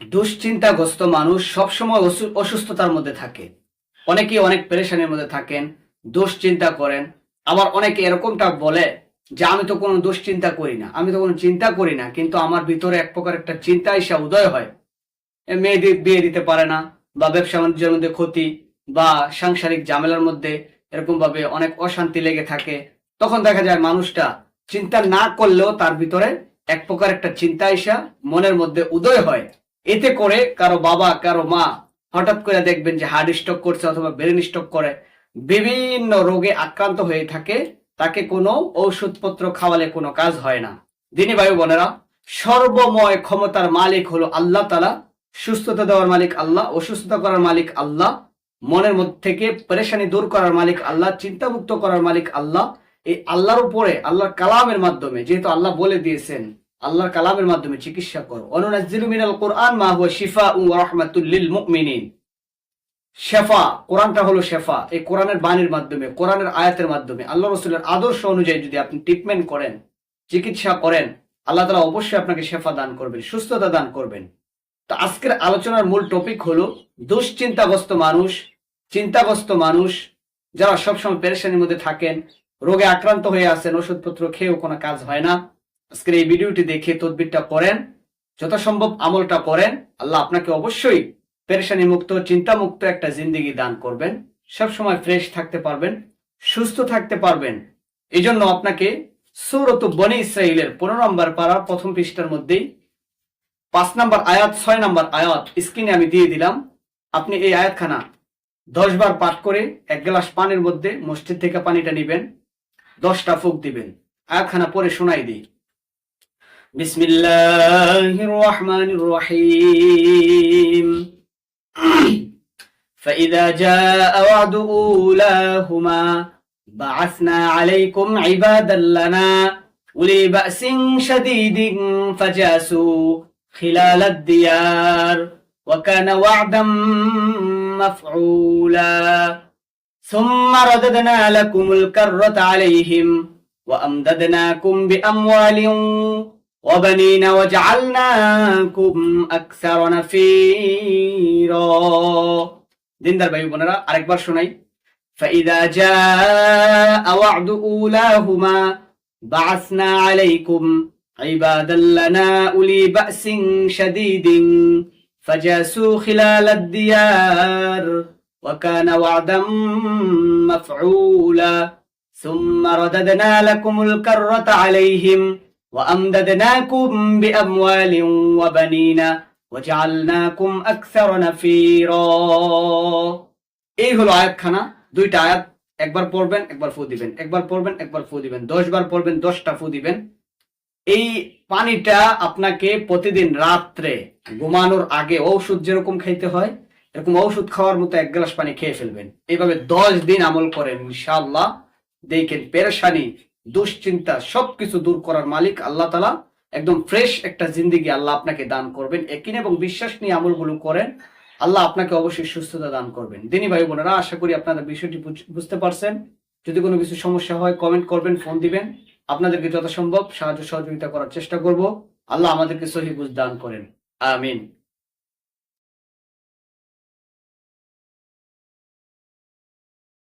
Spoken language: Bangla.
দুশ্চিন্তাগ্রস্ত মানুষ সবসময় অসুস্থতার মধ্যে থাকে। অনেকেই অনেক পেরেশানির মধ্যে থাকেন, দুশ্চিন্তা করেন। আবার অনেকে এরকমটা বলে যে, আমি তো কোনো দুশ্চিন্তা করি না। আমি তো কোনো চিন্তা করি না, কিন্তু আমার ভিতরে এক প্রকার একটা চিন্তা এসে উদয় হয়। মেয়ে বিয়ে দিতে পারে না বা ব্যবসা বাণিজ্যের মধ্যে ক্ষতি বা সাংসারিক ঝামেলার মধ্যে এরকম ভাবে অনেক অশান্তি লেগে থাকে। তখন দেখা যায় মানুষটা চিন্তা না করলেও তার ভিতরে এক প্রকার একটা চিন্তা এসা মনের মধ্যে উদয় হয়। এতে করে কারও বাবা, কারও মা হঠাৎ করে দেখবেন যে হার্ট স্ট্রোক করছে অথবা ব্রেন স্ট্রোক করে, বিভিন্ন রোগে আক্রান্ত হয়ে থাকে, তাকে কোনো ঔষধপত্র খাওয়ালে কোনো কাজ হয় না। দিনী ভাই বোনেরা, সর্বময় ক্ষমতার মালিক হলো আল্লাহ তালা সুস্থতা দেওয়ার মালিক আল্লাহ, অসুস্থতা করার মালিক আল্লাহ, মনের মধ্যে থেকে পরেশানি দূর করার মালিক আল্লাহ, চিন্তামুক্ত করার মালিক আল্লাহ। এই আল্লাহর উপরে, আল্লাহর কালামের মাধ্যমে, যেহেতু আল্লাহ বলে দিয়েছেন আল্লাহর কালামের মাধ্যমে চিকিৎসা করো। অনুনাজ্জিলু মিনাল কোরআন মা হুয়া শিফা রাহমাতুল লিল মুমিনিন। শেফা, কোরআনটা হলো শেফা। এই কোরআনের বাণীর মাধ্যমে, কোরআনের আয়াতের মাধ্যমে আল্লাহ রসুলের আদর্শ অনুযায়ী যদি আপনি ট্রিটমেন্ট করেন, চিকিৎসা করেন, আল্লাহ তালা অবশ্যই আপনাকে শেফা দান করবেন, সুস্থতা দান করবেন। তো আজকের আলোচনার মূল টপিক হলো দুশ্চিন্তাগ্রস্ত মানুষ, চিন্তাগ্রস্ত মানুষ, যারা সবসময় পেরেশানির মধ্যে থাকেন, রোগে আক্রান্ত হয়ে আছেন, ওষুধপত্র খেয়েও কোনো কাজ হয় না। আজকের এই ভিডিওটি দেখে তদবিরটা করেন, যথাসম্ভব আমলটা করেন, আল্লাহ আপনাকে অবশ্যই পেরেশানি মুক্ত চিন্তা মুক্ত একটা জিন্দিগি দান করবেন। সবসময় ফ্রেশ থাকতে পারবেন, সুস্থ থাকতে পারবেন। এই জন্য আপনাকে সৌরত বনি ইসরায়েলের পনেরো নম্বর পাড়ার প্রথম পৃষ্ঠার মধ্যেই পাঁচ নাম্বার আয়াত, ছয় নম্বর আয়াত স্ক্রিনে আমি দিয়ে দিলাম। আপনি এই আয়াতখানা দশ বার পাঠ করে এক গ্লাস পানির মধ্যে মসজিদ থেকে পানিটা নিবেন, দশটা ফুক দিবেন। আয়াতখানা পরে শোনাই দিই। بسم الله الرحمن الرحيم. فإذا جاء وعد أولاهما بعثنا عليكم عبادا لنا أولي بأس شديد فجاسوا خلال الديار وكان وعدا مفعولا. ثم رددنا لكم الكرة عليهم وأمددناكم بأموال وبنين وجعلناكم أكثر نفيرا দিনদার ভাই বোনেরা আরেকবার শোনাই فإذا جاء وعد أولاهما بعثنا عليكم عبادا لنا أولي بأس شديد فجاسوا خلال الديار وكان وعدا مفعولا ثم رددنا لكم الكرة عليهم وأمددناكم بأموال وبنين وجعلناكم أكثر نفيرا এই হলো আয়াতখানা দুইটা আয়াত একবার পড়বেন একবার ফু দিবেন একবার পড়বেন একবার ফু দিবেন দশ বার পড়বেন দশটা ফু দিবেন এই পানিটা আপনাকে প্রতিদিন রাত্রে ঘুমানোর আগে ঔষধ যেরকম খাইতে হয় এরকম ঔষধ খাওয়ার মতো এক গ্লাস পানি খেয়ে ফেলবেন এইভাবে দশ দিন আমল করেন ইনশাআল্লাহ দেখেন পেরেশানি দুশ্চিন্তা সবকিছু দূর করার মালিক আল্লাহ তালা একদম ফ্রেশ একটা জিন্দিগি আল্লাহ আপনাকে দান করবেন। একিন এবং বিশ্বাস নিয়ে আমলগুলো করেন। আল্লাহ আপনাকে অবশ্যই সুস্থতা দান করবেন। দিনী ভাই বোনেরা, আশা করি আপনারা বিষয়টি বুঝ- বুঝতে পারছেন। যদি কোনো কিছু সমস্যা হয় কমেন্ট করবেন ফোন দিবেন। আপনাদেরকে যথাসম্ভব সাহায্য সহযোগিতা করার চেষ্টা করব। আল্লাহ আমাদেরকে সহি বুঝ দান করেন। আমিন।